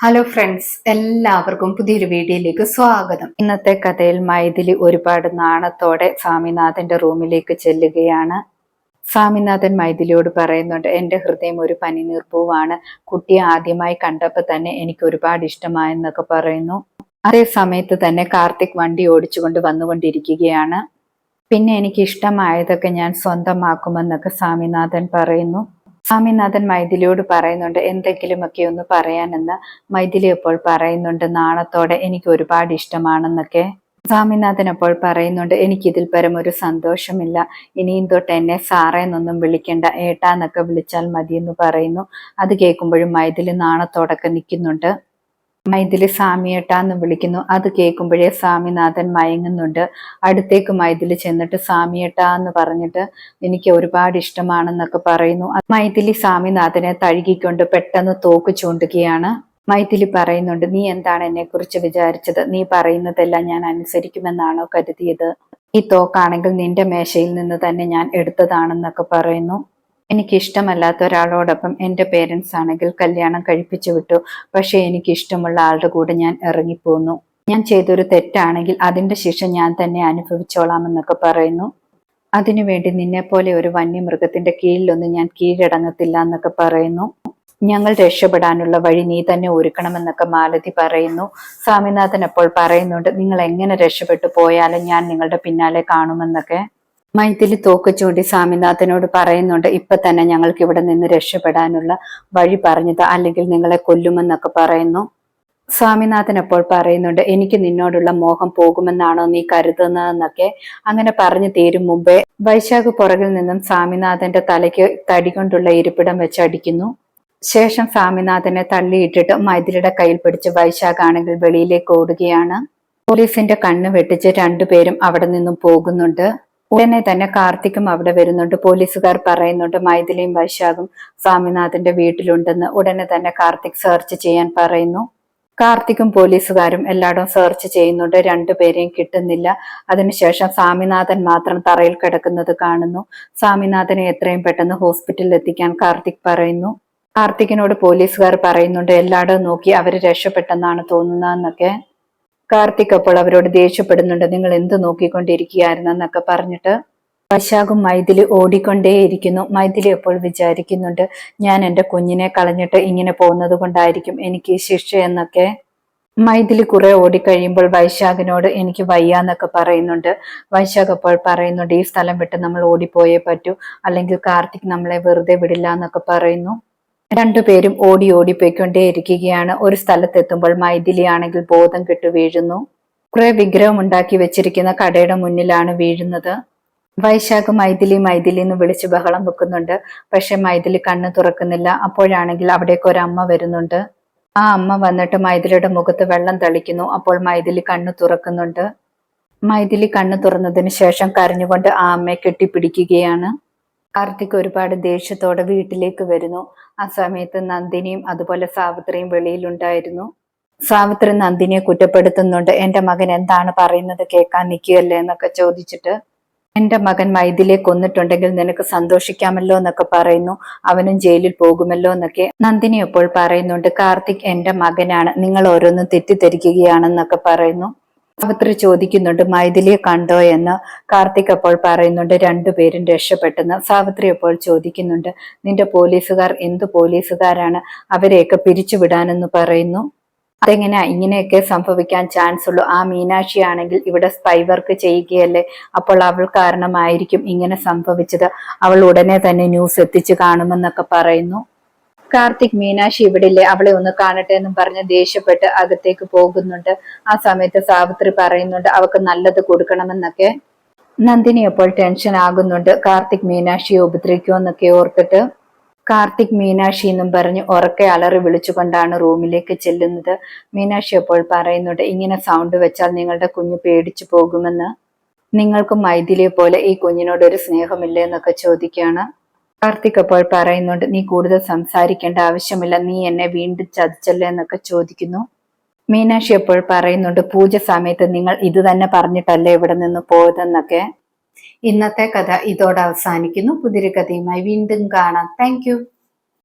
Hello friends എല്ലാവർക്കും പുതിയൊരു വീഡിയോയിലേക്ക് സ്വാഗതം. ഇന്നത്തെ കഥയിൽ മൈഥിലി ഒരുപാട് നാണത്തോടെ സ്വാമിനാഥന്റെ റൂമിലേക്ക് ചെല്ലുകയാണ്. സ്വാമിനാഥൻ മൈഥിലിയോട് പറയുന്നുണ്ട് എന്റെ ഹൃദയം ഒരു പനിനീർപ്പൂവാണ് കുട്ടിയെ ആദ്യമായി കണ്ടപ്പോൾ തന്നെ എനിക്ക് ഒരുപാട് ഇഷ്ടമായെന്നൊക്കെ പറയുന്നു. അതേ സമയത്ത് തന്നെ കാർത്തിക് വണ്ടി ഓടിച്ചുകൊണ്ട് വന്നുകൊണ്ടിരിക്കുകയാണ്. പിന്നെ എനിക്ക് ഇഷ്ടമായതൊക്കെ ഞാൻ സ്വന്തമാക്കുമെന്നൊക്കെ സ്വാമിനാഥൻ പറയുന്നു. സ്വാമിനാഥൻ മൈഥിലിയോട് പറയുന്നുണ്ട് എന്തെങ്കിലുമൊക്കെ ഒന്ന് പറയാനെന്ന് മൈഥിലി അപ്പോൾ പറയുന്നുണ്ട് നാണത്തോടെ എനിക്ക് ഒരുപാട് ഇഷ്ടമാണെന്നൊക്കെ. സ്വാമിനാഥൻ അപ്പോൾ പറയുന്നുണ്ട് എനിക്കിതിൽ പരം ഒരു സന്തോഷമില്ല. ഇനിയും തൊട്ട് എന്നെ സാറേ എന്നൊന്നും വിളിക്കണ്ട. ഏട്ടാന്നൊക്കെ വിളിച്ചാൽ മതിയെന്ന് പറയുന്നു. അത് കേൾക്കുമ്പോഴും മൈഥിലി നാണത്തോടൊക്കെ നിൽക്കുന്നുണ്ട്. മൈഥിലി സ്വാമിയേട്ടാന്ന് വിളിക്കുന്നു. അത് കേൾക്കുമ്പോഴേ സ്വാമിനാഥൻ മയങ്ങുന്നുണ്ട്. അടുത്തേക്ക് മൈഥിലി ചെന്നിട്ട് സ്വാമിയേട്ടാ എന്ന് പറഞ്ഞിട്ട് എനിക്ക് ഒരുപാട് ഇഷ്ടമാണെന്നൊക്കെ പറയുന്നു. മൈഥിലി സ്വാമിനാഥനെ തഴുകിക്കൊണ്ട് പെട്ടെന്ന് തോക്ക് ചൂണ്ടുകയാണ്. മൈഥിലി പറയുന്നുണ്ട് നീ എന്താണ് എന്നെ കുറിച്ച് വിചാരിച്ചത്? നീ പറയുന്നതെല്ലാം ഞാൻ അനുസരിക്കുമെന്നാണോ കരുതിയത്? ഈ തോക്കാണെങ്കിൽ നിന്റെ മേശയിൽ നിന്ന് തന്നെ ഞാൻ എടുത്തതാണെന്നൊക്കെ പറയുന്നു. എനിക്ക് ഇഷ്ടമല്ലാത്ത ഒരാളോടൊപ്പം എന്റെ പേരൻസ് ആണെങ്കിൽ കല്യാണം കഴിപ്പിച്ചു വിട്ടു. പക്ഷേ എനിക്ക് ഇഷ്ടമുള്ള ആളുടെ കൂടെ ഞാൻ ഇറങ്ങിപ്പോന്നു. ഞാൻ ചെയ്തൊരു തെറ്റാണെങ്കിൽ അതിന്റെ ശിക്ഷ ഞാൻ തന്നെ അനുഭവിച്ചോളാമെന്നൊക്കെ പറയുന്നു. അതിനുവേണ്ടി നിന്നെപ്പോലെ ഒരു വന്യമൃഗത്തിന്റെ കീഴിലൊന്നും ഞാൻ കീഴടങ്ങത്തില്ല എന്നൊക്കെ പറയുന്നു. ഞങ്ങൾ രക്ഷപ്പെടാനുള്ള വഴി നീ തന്നെ ഒരുക്കണമെന്നൊക്കെ മാലതി പറയുന്നു. സ്വാമിനാഥൻ അപ്പോൾ പറയുന്നുണ്ട് നിങ്ങൾ എങ്ങനെ രക്ഷപ്പെട്ടു പോയാലും ഞാൻ നിങ്ങളുടെ പിന്നാലെ കാണുമെന്നൊക്കെ. മൈഥിലി തോക്ക് ചൂണ്ടി സ്വാമിനാഥനോട് പറയുന്നുണ്ട് ഇപ്പൊ തന്നെ ഞങ്ങൾക്ക് ഇവിടെ നിന്ന് രക്ഷപ്പെടാനുള്ള വഴി പറഞ്ഞത് അല്ലെങ്കിൽ നിങ്ങളെ കൊല്ലുമെന്നൊക്കെ പറയുന്നു. സ്വാമിനാഥൻ അപ്പോൾ പറയുന്നുണ്ട് എനിക്ക് നിന്നോടുള്ള മോഹം പോകുമെന്നാണോ നീ കരുതുന്നതെന്നൊക്കെ അങ്ങനെ പറഞ്ഞു തീരും മുമ്പേ വൈശാഖ് പുറകിൽ നിന്നും സ്വാമിനാഥന്റെ തലയ്ക്ക് തടി കൊണ്ടുള്ള ഇരിപ്പിടം വെച്ചടിക്കുന്നു ശേഷം സ്വാമിനാഥനെ തള്ളിയിട്ടിട്ട് മൈഥിലിയുടെ കയ്യിൽ പിടിച്ച് വൈശാഖ് ആണെങ്കിൽ വെളിയിലേക്ക് ഓടുകയാണ്. പോലീസിന്റെ കണ്ണ് വെട്ടിച്ച് രണ്ടുപേരും അവിടെ നിന്നും പോകുന്നുണ്ട്. ഉടനെ തന്നെ കാർത്തിക്കും അവിടെ വരുന്നുണ്ട്. പോലീസുകാർ പറയുന്നുണ്ട് മൈഥിലിയും വൈശാഖും സ്വാമിനാഥന്റെ വീട്ടിലുണ്ടെന്ന് ഉടനെ തന്നെ കാർത്തിക് സെർച്ച് ചെയ്യാൻ പറയുന്നു. കാർത്തിക്കും പോലീസുകാരും എല്ലായിടവും സെർച്ച് ചെയ്യുന്നുണ്ട്. രണ്ടുപേരെയും കിട്ടുന്നില്ല. അതിനുശേഷം സ്വാമിനാഥൻ മാത്രം തറയിൽ കിടക്കുന്നത് കാണുന്നു. സ്വാമിനാഥനെ എത്രയും പെട്ടെന്ന് ഹോസ്പിറ്റലിൽ എത്തിക്കാൻ കാർത്തിക് പറയുന്നു. കാർത്തികിനോട് പോലീസുകാർ പറയുന്നുണ്ട് എല്ലായിടവും നോക്കി അവർ രക്ഷപ്പെട്ടെന്നാണ് തോന്നുന്നതെന്നൊക്കെ. കാർത്തിക് അപ്പോൾ അവരോട് ദേഷ്യപ്പെടുന്നുണ്ട്. നിങ്ങൾ എന്ത് നോക്കിക്കൊണ്ടിരിക്കുകയായിരുന്നു? എന്നൊക്കെ പറഞ്ഞിട്ട് വൈശാഖും മൈഥിലി ഓടിക്കൊണ്ടേയിരിക്കുന്നു. മൈഥിലി അപ്പോൾ വിചാരിക്കുന്നുണ്ട് ഞാൻ എന്റെ കുഞ്ഞിനെ കളഞ്ഞിട്ട് ഇങ്ങനെ പോകുന്നത് കൊണ്ടായിരിക്കും എനിക്ക് ശിക്ഷ എന്നൊക്കെ. മൈഥിലി കുറെ ഓടിക്കഴിയുമ്പോൾ വൈശാഖിനോട് എനിക്ക് വയ്യാന്നൊക്കെ പറയുന്നുണ്ട്. വൈശാഖ് അപ്പോൾ പറയുന്നുണ്ട് ഈ സ്ഥലം വിട്ട് നമ്മൾ ഓടിപ്പോയേ പറ്റൂ. അല്ലെങ്കിൽ കാർത്തിക് നമ്മളെ വെറുതെ വിടില്ല എന്നൊക്കെ പറയുന്നു. രണ്ടുപേരും ഓടി ഓടി പോയിക്കൊണ്ടേയിരിക്കുകയാണ്. ഒരു സ്ഥലത്തെത്തുമ്പോൾ മൈഥിലി ആണെങ്കിൽ ബോധം കെട്ടു വീഴുന്നു. കുറെ വിഗ്രഹം ഉണ്ടാക്കി വെച്ചിരിക്കുന്ന കടയുടെ മുന്നിലാണ് വീഴുന്നത്. വൈശാഖ് മൈഥിലി മൈഥിലി എന്ന് വിളിച്ച് ബഹളം വെക്കുന്നുണ്ട്. പക്ഷെ മൈഥിലി കണ്ണു തുറക്കുന്നില്ല. അപ്പോഴാണെങ്കിൽ അവിടേക്ക് ഒരു അമ്മ വരുന്നുണ്ട്. ആ അമ്മ വന്നിട്ട് മൈഥിലിയുടെ മുഖത്ത് വെള്ളം തളിക്കുന്നു. അപ്പോൾ മൈഥിലി കണ്ണു തുറക്കുന്നുണ്ട്. മൈഥിലി കണ്ണു തുറന്നതിന് ശേഷം കരഞ്ഞുകൊണ്ട് ആ അമ്മയെ കെട്ടിപ്പിടിക്കുകയാണ്. കാർത്തിക് ഒരുപാട് ദേഷ്യത്തോടെ വീട്ടിലേക്ക് വരുന്നു. ആ സമയത്ത് നന്ദിനിയും അതുപോലെ സാവിത്രിയും വെളിയിലുണ്ടായിരുന്നു. സാവിത്രി നന്ദിനിയെ കുറ്റപ്പെടുത്തുന്നുണ്ട്. എന്റെ മകൻ എന്താണ് പറയുന്നത് കേൾക്കാൻ നിൽക്കുകയല്ലേ? എന്നൊക്കെ ചോദിച്ചിട്ട് എന്റെ മകൻ മൈഥിലെ കൊന്നിട്ടുണ്ടെങ്കിൽ നിനക്ക് സന്തോഷിക്കാമല്ലോ എന്നൊക്കെ പറയുന്നു. അവനും ജയിലിൽ പോകുമല്ലോ എന്നൊക്കെ നന്ദിനി എപ്പോൾ പറയുന്നുണ്ട്. കാർത്തിക് എന്റെ മകനാണ്. നിങ്ങൾ ഓരോന്നും തെറ്റിദ്ധരിക്കുകയാണെന്നൊക്കെ പറയുന്നു. സാവിത്രി ചോദിക്കുന്നുണ്ട് മൈഥിലിയെ കണ്ടോ എന്ന്. കാർത്തിക് അപ്പോൾ പറയുന്നുണ്ട് രണ്ടുപേരും രക്ഷപ്പെട്ടെന്ന്. സാവിത്രി അപ്പോൾ ചോദിക്കുന്നുണ്ട് നിന്റെ പോലീസുകാർ എന്ത് പോലീസുകാരാണ്? അവരെയൊക്കെ പിരിച്ചുവിടാനെന്ന് പറയുന്നു. അതെങ്ങനെയാ? ഇങ്ങനെയൊക്കെ സംഭവിക്കാൻ ചാൻസ് ഉള്ളൂ ആ മീനാക്ഷി ആണെങ്കിൽ ഇവിടെ സ്പൈ വർക്ക് ചെയ്യുകയല്ലേ? അപ്പോൾ അവൾ കാരണമായിരിക്കും ഇങ്ങനെ സംഭവിച്ചത്. അവൾ ഉടനെ തന്നെ ന്യൂസ് എത്തിച്ചു കാണുമെന്നൊക്കെ പറയുന്നു. കാർത്തിക് മീനാക്ഷി ഇവിടില്ലേ? അവളെ ഒന്ന് കാണട്ടെ എന്നും പറഞ്ഞ് ദേഷ്യപ്പെട്ട് അകത്തേക്ക് പോകുന്നുണ്ട്. ആ സമയത്ത് സാവിത്രി പറയുന്നുണ്ട് അവക്ക് നല്ലത് കൊടുക്കണമെന്നൊക്കെ. നന്ദിനി അപ്പോൾ ടെൻഷൻ ആകുന്നുണ്ട്. കാർത്തിക് മീനാക്ഷിയെ ഉപദ്രവിക്കുമെന്നൊക്കെ ഓർത്തിട്ട് കാർത്തിക് മീനാക്ഷി എന്നും പറഞ്ഞ് ഉറക്കെ അലറി വിളിച്ചുകൊണ്ടാണ് റൂമിലേക്ക് ചെല്ലുന്നത്. മീനാക്ഷി അപ്പോൾ പറയുന്നുണ്ട് ഇങ്ങനെ സൗണ്ട് വെച്ചാൽ നിങ്ങളുടെ കുഞ്ഞ് പേടിച്ചു പോകുമെന്ന്. നിങ്ങൾക്കും മൈഥിലിയെ പോലെ ഈ കുഞ്ഞിനോട് ഒരു സ്നേഹമില്ലേ? എന്നൊക്കെ ചോദിക്കുകയാണ്. കാർത്തിക് അപ്പോൾ പറയുന്നുണ്ട് നീ കൂടുതൽ സംസാരിക്കേണ്ട ആവശ്യമില്ല നീ എന്നെ വീണ്ടും ചതിച്ചല്ലേ എന്നൊക്കെ ചോദിക്കുന്നു. മീനാക്ഷി അപ്പോൾ പറയുന്നുണ്ട് പൂജ സമയത്ത് നിങ്ങൾ ഇത് തന്നെ പറഞ്ഞിട്ടല്ലേ ഇവിടെ നിന്ന് പോയതെന്നൊക്കെ? ഇന്നത്തെ കഥ ഇതോടെ അവസാനിക്കുന്നു. പുതിരി കഥയുമായി വീണ്ടും കാണാം. താങ്ക്